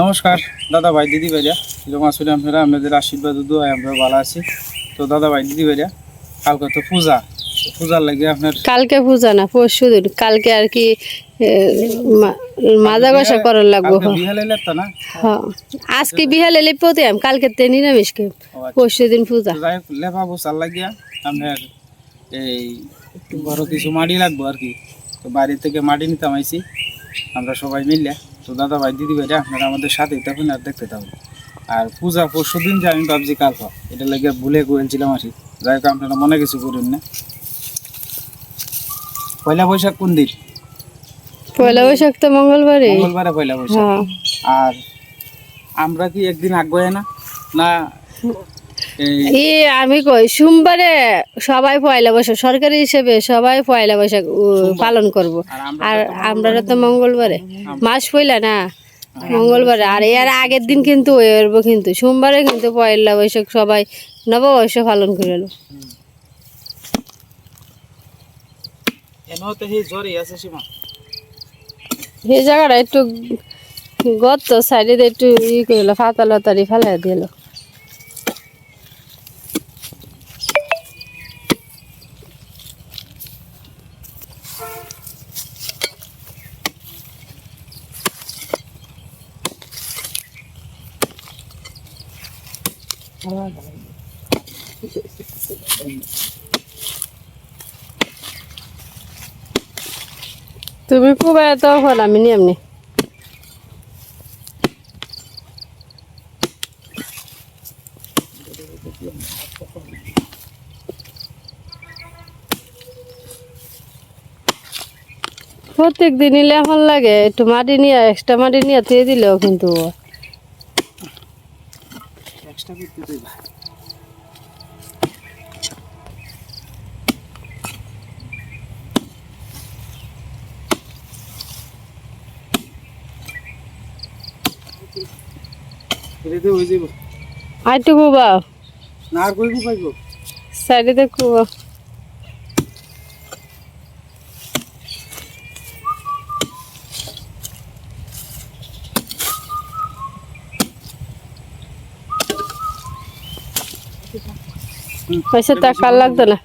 নমস্কার দাদা ভাই দিদি ভাইরা এরকম আসলে আপনারা আপনাদের আশীর্বাদ দোয়া আমরা ভালো আছি। তো দাদা ভাই দিদি ভাইরা কালকে তো পূজা পূজার লাগে আপনার কালকে পূজা না পরশু দিন কালকে আর কি মাজা কষা করার লাগবো। হ্যাঁ আজকে বিহালে এলে পতে আম কালকে তে নিরামিষ ও আচ্ছা। পরশু দিন পূজা। লেফা বসার লাগিয়া আপনার এই একটু বড় কিছু মাটি লাগবো আর কি। তো বাড়ি থেকে মাটি নিতে আইছি আমরা সবাই মিললে তো দাদা ভাই দিদি ভাইরা আপনারা আমাদের সাথেই থাকুন আর দেখতে থাকুন। আর পূজা পরশু দিন যে আমি ভাবছি কাল হয় এটা লাগে ভুলে গেছিলাম আর কি। যাই হোক আপনারা মনে কিছু করুন না। পয়লা বৈশাখ কোন দিন? পয়লা বৈশাখ তো মঙ্গলবারে মঙ্গলবারে পয়লা বৈশাখ। হ্যাঁ। আর আমরা কি একদিন আগে না? না ই আমি কই সোমবারে সবাই পয়লা বৈশাখ সরকারি হিসেবে সবাই পয়লা বৈশাখ পালন করব। আর আমরা তো মঙ্গলবারে। মাস পয়লা না? মঙ্গলবারে। আর এর আগের দিন কিন্তু এরবো কিন্তু সোমবারে কিন্তু পয়লা বৈশাখ সবাই নববর্ষ পালন করে এলো। সেই জায়গাটা একটু গত সাইডে একটু ই করল ফাতা লতারি ফেলাই দিল তুমি খুব তখন আমি নিয়মনি প্রত্যেক দিনই লেখন লাগে, একটু মাটি নিয়ে এক্সট্রা মাটি নিয়ে দিলেও কিন্তু এক্সট্রা করতে দেবা এটাতে হয়ে যাব আইটু কুবা না আর কই পাইব সাইডে কুবা পয়সা কাল লাগতো না।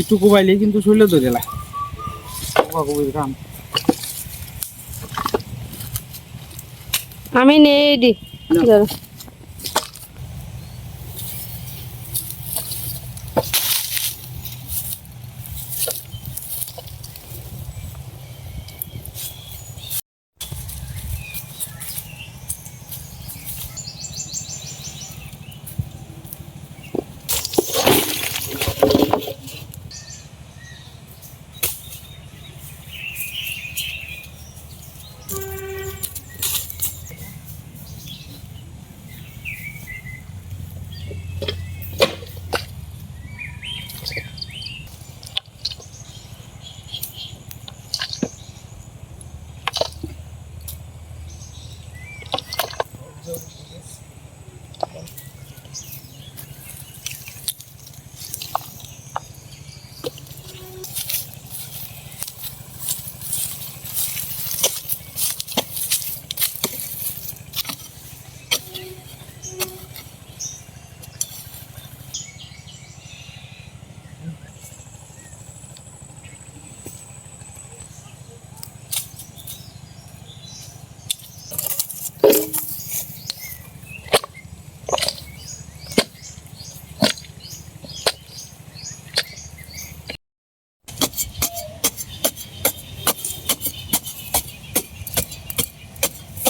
একটু কোবাইলে কিন্তু শরীরে ধরে লা কাম আমি নেই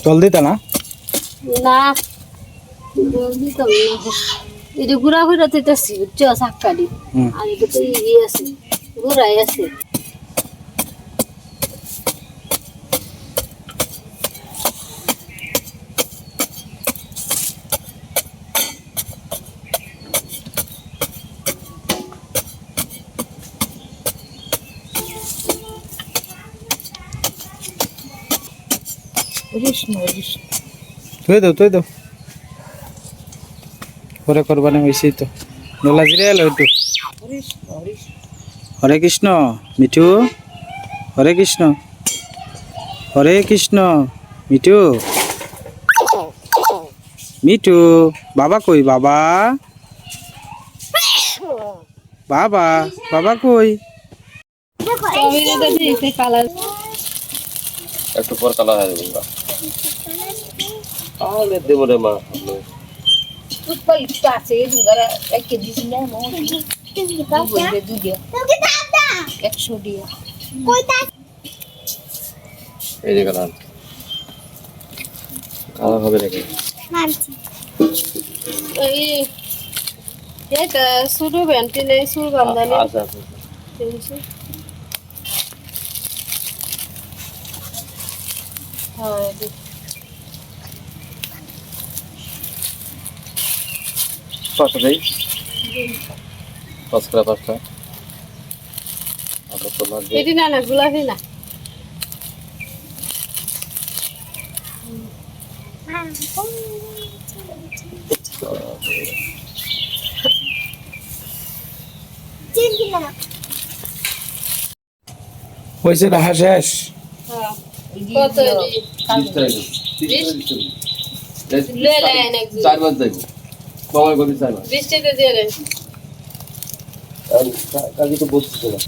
জল দিতা না? না জলদি তো না। এটা গুড়া হয়ে দিতেছি বুঝছ? সাক্কারি আর এটা তো ইয়ে আছে গুড়াই আছে। তুই দাও তুই দাও পরে করবানে হয়েছি তো। নোলা জিরে এলো একটু। হরে কৃষ্ণ মিঠু। হরে কৃষ্ণ। হরে কৃষ্ণ মিঠু। মিঠু বাবা কই বাবা? বাবা বাবা কই? একটু পর কালা হয়ে যাবে। তাহলে দেবো রে মা। একশো দিয়ে এই যে কালার কালা হবে নাকি? এই এটা নেই বান্ধানি আচ্ছা আচ্ছা কিনছি হ্যাঁ দি- পাঁচটা দেই পাঁচ করে পাঁচটা। আবার তো লাগবে। এটি না না গোলাপি না। হয়েছে দেখা শেষ? হ্যাঁ। কত এটি? লে লেন একজন চার মাস যাইব সময় কবি চার মাস দিয়ে দেন কাজে তো বসছে না।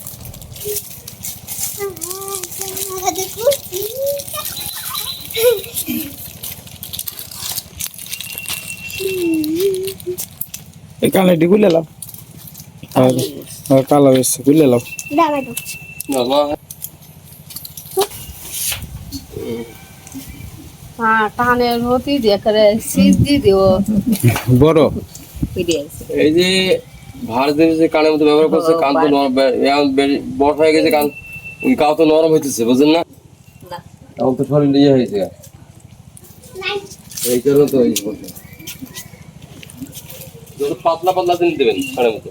এই কানেরটি গুলে লাও। কালো এসছে গুলে লাও। না হ্যাঁ মতি দিয়ে করে শীত দিয়ে দিও। বড়? এই যে ভার যে কানের মধ্যে ব্যবহার করছে কান তো নরম বে- এখন বেরি- বড় হয়ে গেছে কান কাউ তো নরম হইতেছে বুঝলেন না? না। তো শরীর ইয়ে হয়েছে এই কারণে তো এই পাতলা পাতলা জিনিস দেবেন কানের মধ্যে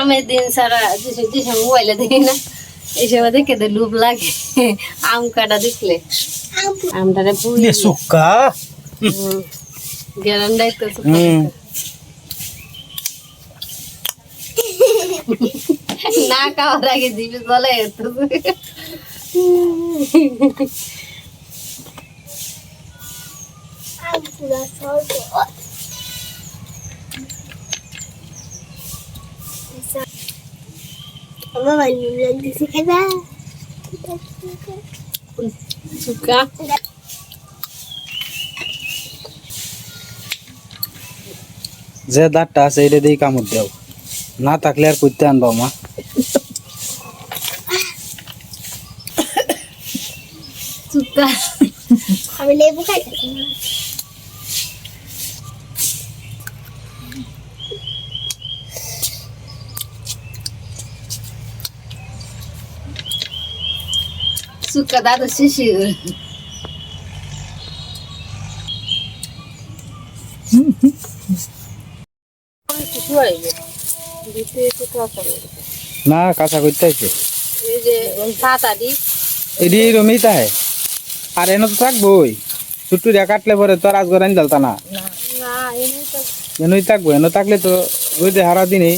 আমের দিন সারা যেসব যেসব মোবাইলে দেখি না। এসব দেখে তো লুপ লাগে। আম কাটা দেখলে। আমটারে সুক্কা। গেলাম দেখতেছো না খাওয়ার আগে সুকা যে দাঁতটা আছে এটা দিয়ে কামড় দেও। না থাকলে আর করতে আনবা মা। আমি লেবু খাই। সুকা দাদা শিশি না কাঁচা করতে এডি রমি তাহে। আর এনে তো থাকবোই। ছুট্টু রে কাটলে পরে তো আর আজ গরান জ্বালতা না। না এমনি তো এনই থাকব এনে থাকলে তো রোদে হারা দিনই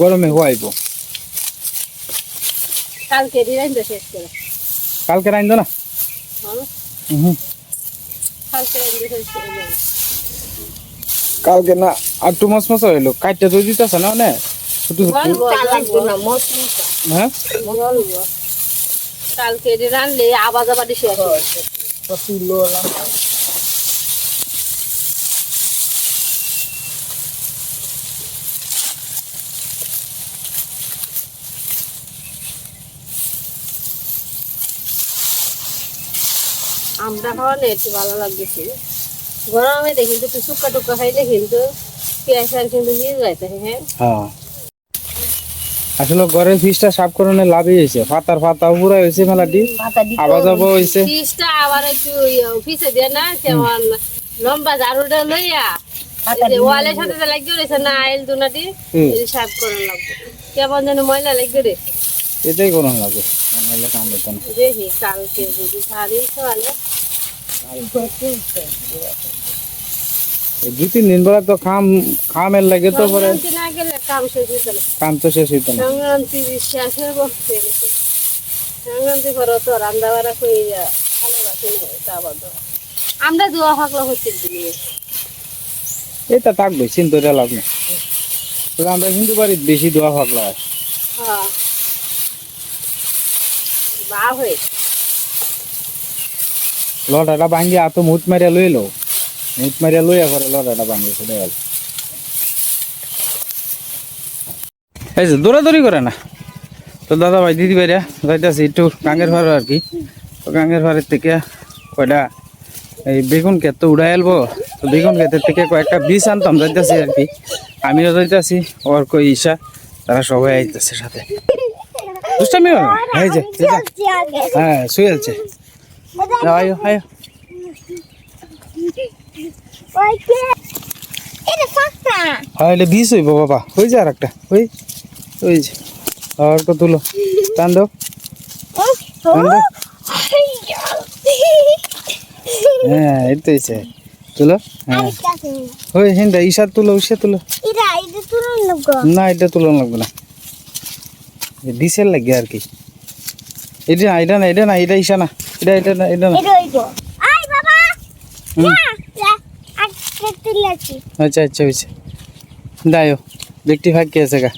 গরমে হওয়াইব কালকে শেষ করে। কালকে রাইন না হ্যাঁ। হুম কালকে না আর টু মাস মাস হইল। কাটতে তো দিতেছ না মানে ছোট। হ্যাঁ? কালকে যে রানলে আবার আবার শেষ হবে আমটা খাওয়ানো একটু ভালো লাগতেছে। গরমে দেখি কিন্তু একটু শুক্কা টুক্কা খাইলে কিন্তু পেঁয়াজ আর কিন্তু নিয়ে যাইতে হ্যাঁ। হ্যাঁ। আসলে ঘরের ফিসটা সাফ করণে লাভই হয়েছে। ফাতার ফাতা পুরা হয়েছে মেলাটি আবার হয়েছে। পিসটা আবার একটু পিছে দিয়ে না কেমন লম্বা ঝাড়ুটা লইয়া ওয়ালের সাথে যে লাগিয়ে রয়েছে না আইল দুনাটি সাফ করে লাগবে কেমন যেন ময়লা লাগিয়ে রে। এটাই কোনো লাগবে নাহলে কাম হতো না। দেখি কালকে যদি শাড়ি সকালে এই দুই তিন দিন পরে তো খাম খামের লাগে তো পরে। কাম তো শেষ হইতো না। সংক্রান্তি শেষ বসছে সংক্রান্তি পরে তো রান্না বাড়া করে ভালো বাসি আমরা দোয়া ফাঁকলা হচ্ছে দিয়ে এটা থাকবে চিন্তা লাভ নেই। আমরা হিন্দু বাড়ির বেশি দোয়া হয়। হ্যাঁ। বা হয়ে লটাটা ভাঙ্গি এত মুট মারিয়া লই লো মুট মারিয়া লইয়া পরে লটাটা ভাঙ্গি সেটা গেল এই যে দৌড়াদৌড়ি করে না। তো দাদা ভাই, দিদি ভাইরা, যাইতেছি একটু গাঙ্গের ভাড়া আর কি। তো গাঙ্গের ভাড়ের থেকে কয়টা, এই বেগুন ক্ষেত তো উড়াই আলবো। তো বেগুন ক্ষেতের থেকে কয়েকটা বীজ আনতাম, যাইতেছি আর কি। আমিও যাইতেছি ওর কই ঈশা, তারা সবাই আইতেছে সাথে। দুষ্টামি। হ্যাঁ শুয়ে আছে। এটা ফাঁকা হ্যাঁ এটা বিষ হইব বাবা হয়ে যা আর একটা ওই ওই যে আর কত তুলো টান দাও হ্যাঁ তো হয়েছে তুলো হ্যাঁ ওই হিন্দা ঈশার তুলো ঈশা তুলো এটা এটা না এটা তুলন লাগবে না বিষের লাগে আর কি এটা না এটা না এটা না এটা ঈশা না এটা এটা না। এটা না আই বাবা। তুলেছি আচ্ছা আচ্ছা হয়েছে দায়ো ব্যক্তি ভাগ কে আছে গা।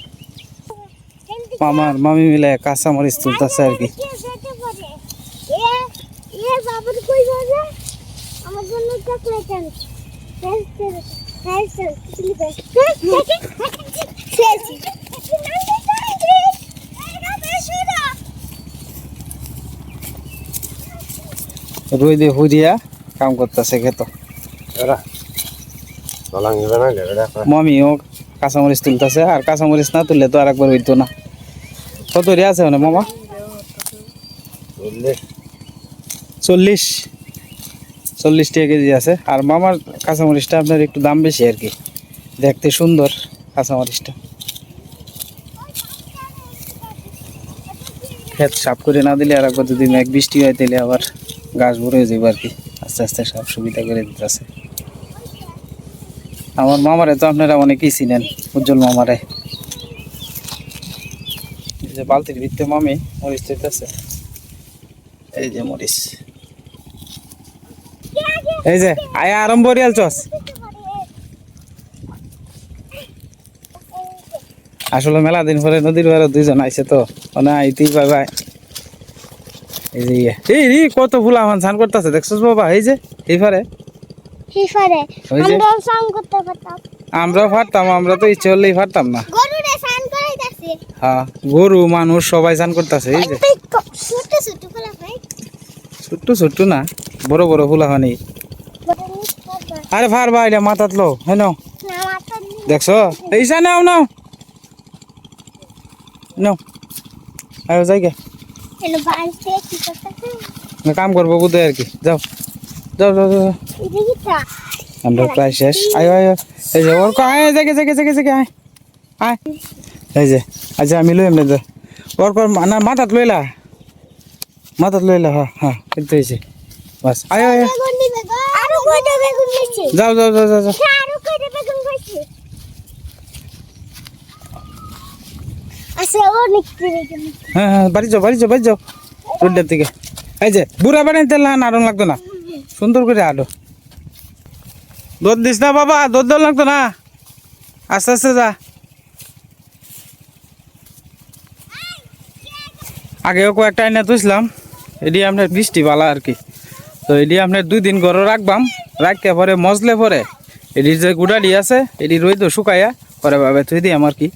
মামার মামি মিলে কাঁচা মরিচ তুলতেছে আর কি। আমার রই দিয়ে হুদিয়া কাম করতেছে খেত। মামিও কাঁচামরিচ তুলতেছে আর কাঁচামরিচ না তুললে তো আর একবার হইতো না। কত রে আছে মানে মামা? চল্লিশ। চল্লিশ। টাকা কেজি আছে। আর মামার কাঁচামরিচটা আপনার একটু দাম বেশি আর কি। দেখতে সুন্দর কাঁচামরিচটা। ক্ষেত সাফ করে না দিলে আর একবার যদি মেঘ বৃষ্টি হয় তাহলে আবার গাছ ভরে যাবে আর কি। আস্তে আস্তে সব সুবিধা করে দিতেছে। আমার মামারে তো আপনারা অনেকেই চিনেন, উজ্জ্বল মামারে। এই যে বালতির ভিতরে মামি মরিচ দিতেছে। এই যে মরিচ। এই যে, আয়া আরম্ভ রিয়াল চস। আসলে মেলা দিন পরে নদীর পাড়ে দুইজন আইছে তো মানে আইতেই বাই এই যে ইয়ে। এই রে কত ফুল আমার স্নান করতেছে দেখছস বাবা? এই যে এই পারে ফিফারে ওই আমরা করতে পারতাম। আমরা পারতাম আমরা তো ইচ্ছে হলেই পারতাম না। গরুরে সান করাইতাছে। হ্যাঁ গরু মানুষ সবাই স্নান করতেছে এই যে। ছোট ছোট ফলা ভাই ছোট্ট ছোট্ট না বড় বড় ফুলা হানি আরে ভার ভাই এটা মাথাত লো নাও। না মাথা নিয়ে দেখছ? এইসা নাও নাও। নাও। আয়ো যাই না কাম করব বুধ আর কি। যাও। যাও যাও যাও। তা আমরা প্রায় শেষ। আয়ো আয়ো এই যে ওর আয় জাগে জাগে জাগে জাগে আয়। আয়। এই যে আচ্ছা আমি লই এমনি ওর কর না মাথাত লইলা। মাথাত লইলা হ্যাঁ হ্যাঁ কিন্তু হয়েছে বাস। আয় আয় যাও যাও যাও যাও যাও আরও কয়টা বেগুন পাইছে আচ্ছা অনেক বেগুন হ্যাঁ হ্যাঁ বাড়ি যাও বাড়ি যাও, বাড়ি বাড়ি তেল লাগতো না। সুন্দর করে আডো। দুধ দিস না বাবা দুধ দেওয়া লাগতো না। আস্তে আস্তে যা। আগেও কয়েকটা এনে তুইছিলাম এটি আপনার বৃষ্টি বালা আর কি। তো এটি আপনার দুই দিন ঘরে রাখবাম রাখতে পরে মজলে পরে। এটির যে গুড়াডি আছে এটি রইদ শুকাইয়া পরে ভাবে থুই দিই আমার কি।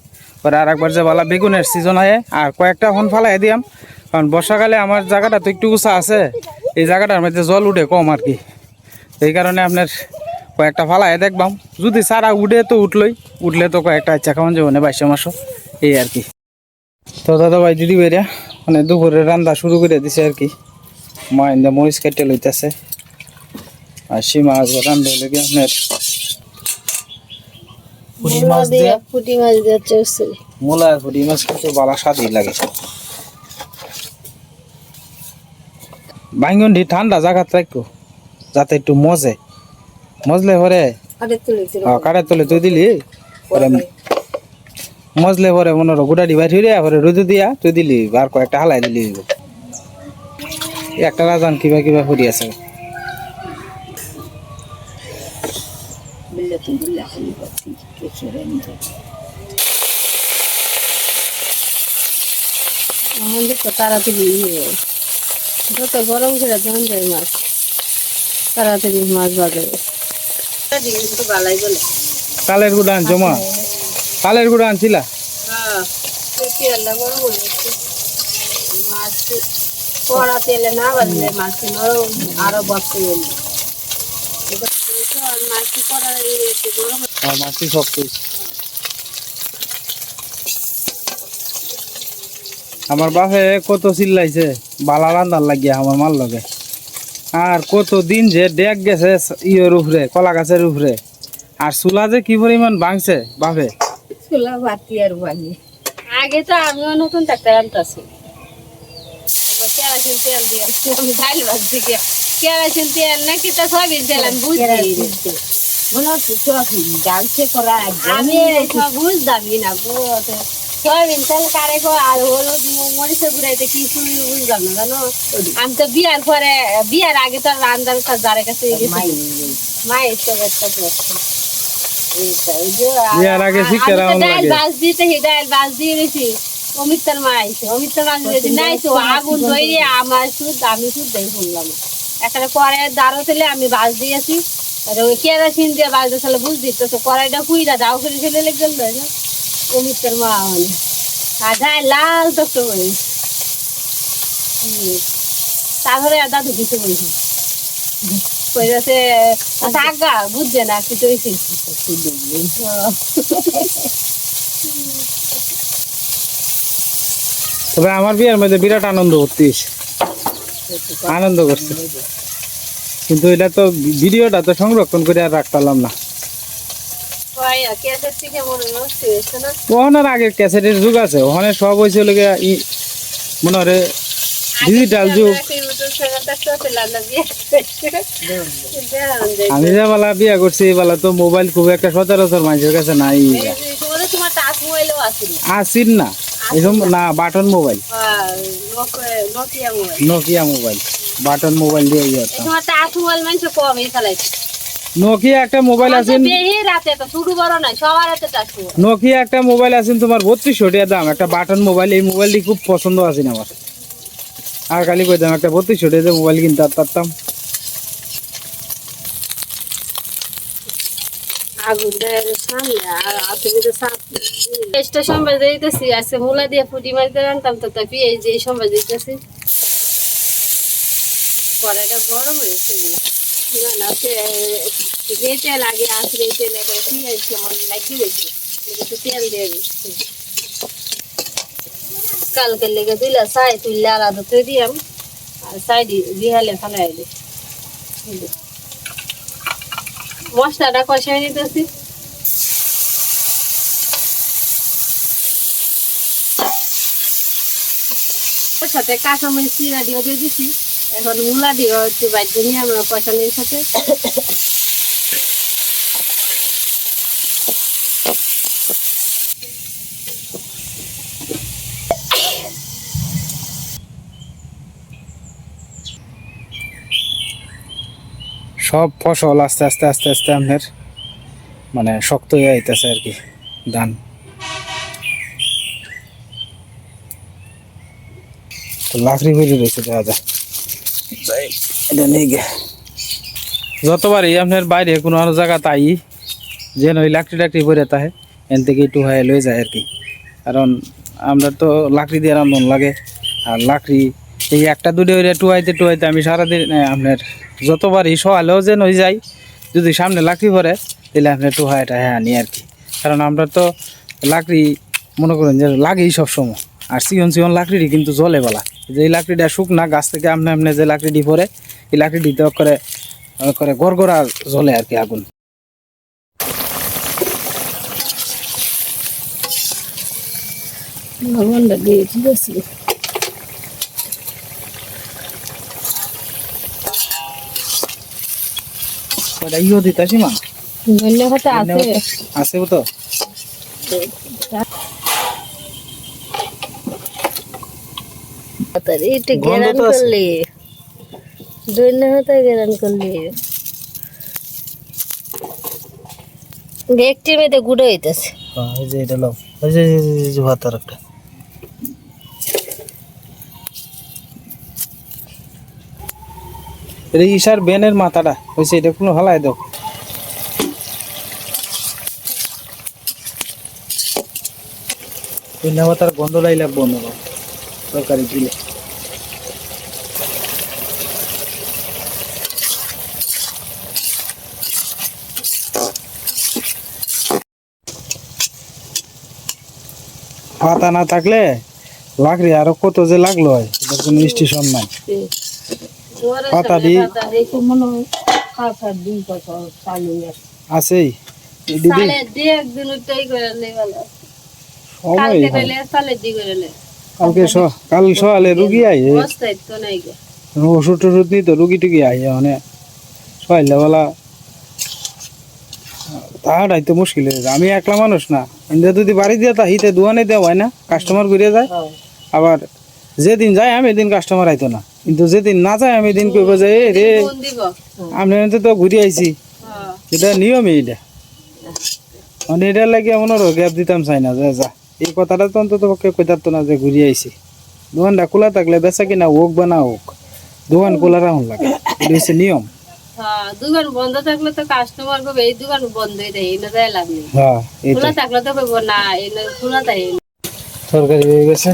পরে আর একবার যে বালা বেগুনের সিজন আয় আর কয়েকটা ফোন ফালাই দিয়াম। কারণ বর্ষাকালে আমার জায়গাটা তো একটু উঁচা আছে, এই জায়গাটার মধ্যে জল উঠে কম আর কি। এই কারণে আপনার কয়েকটা ফালায় দেখবাম। যদি সারা উঠে তো উঠলই, উঠলে তো কয়েকটা ইচ্ছা খাওয়ান যাব, না বাইশে মাসও এই আর কি। তো দাদা ভাই, দিদি ভাইরা মানে দুপুরে রান্না শুরু করে দিছে আর কি। মা ইন্দা মরিচ কেটে লইতেছে। আর সীমা আসবে রান্না কি আপনার? পুঁটি মাছ দিয়ে মাছ দিয়ে মূলা মাছ কিন্তু বালা স্বাদই লাগে। বাইঙ্গনটি ঠান্ডা জায়গা থাকো যাতে একটু মজে। মজলে পরে কাটা তুলে তুই দিলি? পরে মজলে পরে মনে হলো গুড়া ডিবাই দিয়া পরে রুদু দিয়া তুই দিলি আর কয়েকটা হালাই দিলি। একটা রাজান কিবা কিবা ফুরি আছে আমাদের তো তাড়াতাড়ি ইয়ে যত গরম করে ধান যায় মাছ তাড়াতাড়ি মাছ বলে কালের গুড়া আনছো মা কালের গুড়া আনছিলা? হ্যাঁ মাছ কড়া তেলে না বাজলে মাছ নরম আরও বসতে গেলে মাছটি কড়া একটু গরম আর মাছটি শক্ত আমার বাপে কত চিল্লাইছে বালা রান্নার লাগিয়া আমার মাল লগে। আর কত দিন যে ডেক গেছে ইয়ের উপরে কলা গাছের উপরে। আর চুলা যে কি পরিমাণ ভাঙছে বাপে। চুলা বাতি আর বানি আগে তো আমিও নতুন ট্রাক্টর আনতেছি। কেরাসিন তেল দিয়ে ডাল ভাজছি গিয়ে কেরাসিন তেল নাকি তো সবই তেল আমি বুঝছি মনে হচ্ছে সয়াবিন ডালছে করা আমি বুঝতামই না গো সয়াবিন তেল কারে গো আর হলুদ মরিচের গুঁড়াইতে কিছুই বুঝলাম না জানো আমি তো বিয়ার পরে বিয়ার আগে তো রান্দার কাজ যারে কাছে মায়ের তো একটা প্রশ্ন বিয়ার আগে রাউন্ড লাগে দিতে হি ডাল দিয়ে অমিতার মা আইছে অমিতার মা যদি নাই আগুন ধরে আমার শুদ্ধ আমি শুদ্ধই শুনলাম একটা কড়াই দাঁড়ো তেলে আমি বাজ দিয়েছি। কেরাসিন দিয়ে বাজ দিয়ে বুঝ দিত কড়াইটা কুইরা দাও ফেলে লেগে মা মানে আর লাল তো তারপরে আর দাদু কিছু বলছি কইরাছে থাকা বুঝছে না, কিছু তবে আমার বিয়ের মধ্যে বিরাট আনন্দ করতিস। আনন্দ করছে। কিন্তু এটা তো ভিডিওটা তো সংরক্ষণ করে আর রাখতে পারলাম না। ওখানের আগে ক্যাসেটের যুগ আছে ওখানে সব হয়েছে মনে হয় ডিজিটাল যুগ। আমি যে বেলা বিয়া করছি বেলা তো মোবাইল খুব একটা সচরাচর মানুষের কাছে নাই। আসিন না। এরকম না button mobile. Nokia mobile. Button mobile দিয়ে ইয়ে নোকিয়া একটা মোবাইল টাচ মোবাইল নোকিয়া একটা মোবাইল আছেন তোমার বত্রিশশো টাকা দাম। একটা বাটন মোবাইল এই মোবাইলটি খুব পছন্দ আছে আমার। আর খালি কইতাম একটা বত্রিশশো টাকা মোবাইল কিনতে পারতাম। আগুনটার তো পেঁয়াজটা সম্বাদ দিতেছি, আজকে মূলা দিয়ে ফুটি মারিতে রাখতাম তো তাই পেঁয়াজ দিয়ে সম্বাদ দিতেছি। কড়াইটা গরম হয়েছে আগে আসলে তেল দিয়ে আর দিহালে মশলাটা কষাই নিতেছি। সাথে কাঁচামরিচ চিরা দিয়ে দিয়ে দিছি। এখন মূলা দিয়ে একটু নিয়ে সাথে। সব ফসল আস্তে আস্তে আস্তে আস্তে আপনার মানে শক্ত হয়ে আইতেছে আর কি ধান। তো লাকড়ি বেরিয়ে রয়েছে দেখা যায় এটা নিয়ে গে। যতবারই আপনার বাইরে কোনো আরও জায়গা তাই যেন ওই লাকড়ি টাকড়ি পরে তাহে এন থেকে একটু হয়ে লয়ে যায় আর কি। কারণ আমরা তো লাকড়ি দিয়ে রান্ধন লাগে আর লাকড়ি এই একটা দুটো ওইটা টুয়াইতে টুয়াইতে আমি সারাদিন আপনার যতবারই সকালেও যেন হয়ে যাই যদি সামনে লাকড়ি পরে তাহলে আপনার টুহাইটা হ্যাঁ আনি আর কি। কারণ আমরা তো লাকড়ি মনে করেন যে লাগেই সবসময়। আর সিয়ন সিয়ন লাকড়িটি কিন্তু জলে বলা। যে এই লাকড়িটা শুকনা গাছ থেকে আপনি আপনি যে লাকড়িটি পরে এই লাকড়িটি লাকড়িটিতে করে করে গড়গড়া জলে আর কি আগুন। লবণটা দিয়ে ওটা ইও দিতাছি মা? আছে। আছে তো এটা। করলে। করলে। মেয়েতে গুঁড়ো হইতেছে। হ্যাঁ এই যে এটা লো এই যে এই যে- এই যে একটা। এটা ইশার বেনের মাথাটা। হয়েছে এটা কোনো হলাই দাও। ভাতার গন্ধ লাই লাগবো না তরকারি দিলে। পাতা না থাকলে লাকড়ি আরও কত যে লাগল কোনো স্টেশন নাই। পাতা দি আছেই? দিদি কালকে হয়। পেলে সালে দি করে লে কালকে কাল সকালে রুগী আই বস্তায় তো নাই গে। ওষুধ টষুধ নিই তো রুগী টুগী আই মানে সকালবেলা। তাহাটাই তো মুশকিল হয়ে যায়। আমি একলা মানুষ না। ইন্দা যদি বাড়ি দিয়ে তা হিতে দোয়ানে দেওয়া হয় না কাস্টমার ঘুরে যায়। আবার যেদিন যায় আমি এদিন কাস্টমার আইতো না। কিন্তু যেদিন না যায় আমি এদিন কইব যে রে আমি তো ঘুরে আইছি। হ্যাঁ। এটা নিয়মই এটা। মানে এটা লাগে এমন গ্যাপ দিতাম চাই না যে যা। এই কথাটা তো অন্তত পক্ষে কইতারতো না যে ঘুরে আইছি। দোকানটা খোলা থাকলে বেচা কিনা হোক বা না হোক দোকান খোলা রাখুন লাগে। এটা হচ্ছে নিয়ম। হ্যাঁ দোকান বন্ধ থাকলে তো কাস্টমার কবে এই দোকান বন্ধ হয়ে যায় এনে যায় লাভ নেই। খোলা থাকলে তো কইব না এনে খোলা থাকে তরকারি হয়ে গেছে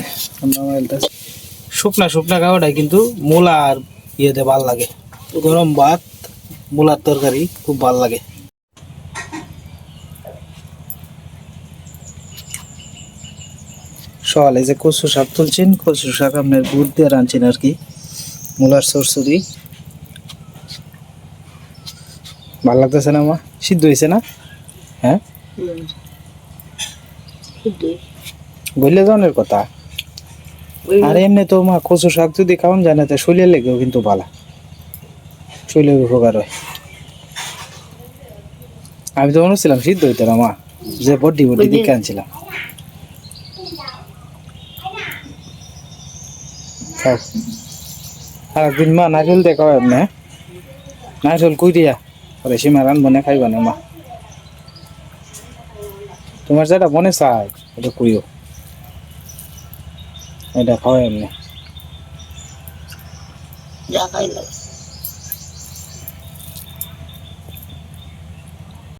শুকনা শুকনা খাওয়াটাই কিন্তু মূলা আর ইয়েতে ভালো লাগে। গরম ভাত মূলার তরকারি খুব ভালো লাগে। সকালে যে কচু শাক তুলছেন কচু শাক আপনার গুড় দিয়ে রাঁধছেন আর কি মূলার সরসরি ভালো লাগতেছে না মা? সিদ্ধ হয়েছে না? হ্যাঁ? বললে জনের কথা? আর এমনি তো মা কচু শাক যদি খাওয়ান জানে তো শরীরের লেগেও কিন্তু ভালো। শরীরের উপকার হয়। আমি তো মনে ছিলাম সিদ্ধ হইতো না মা? যে বড্ডি বড্ডি দিকে আনছিলাম। খাও আর একদিন মা নারকেল দেখা হয় আপনি হ্যাঁ? নারকেল কুই দিয়া? পরে সীমা রান বনে খাইবা না মা। তোমার যেটা মনে চায়, এটা কইও। এটা খাওয়াই খাইলাম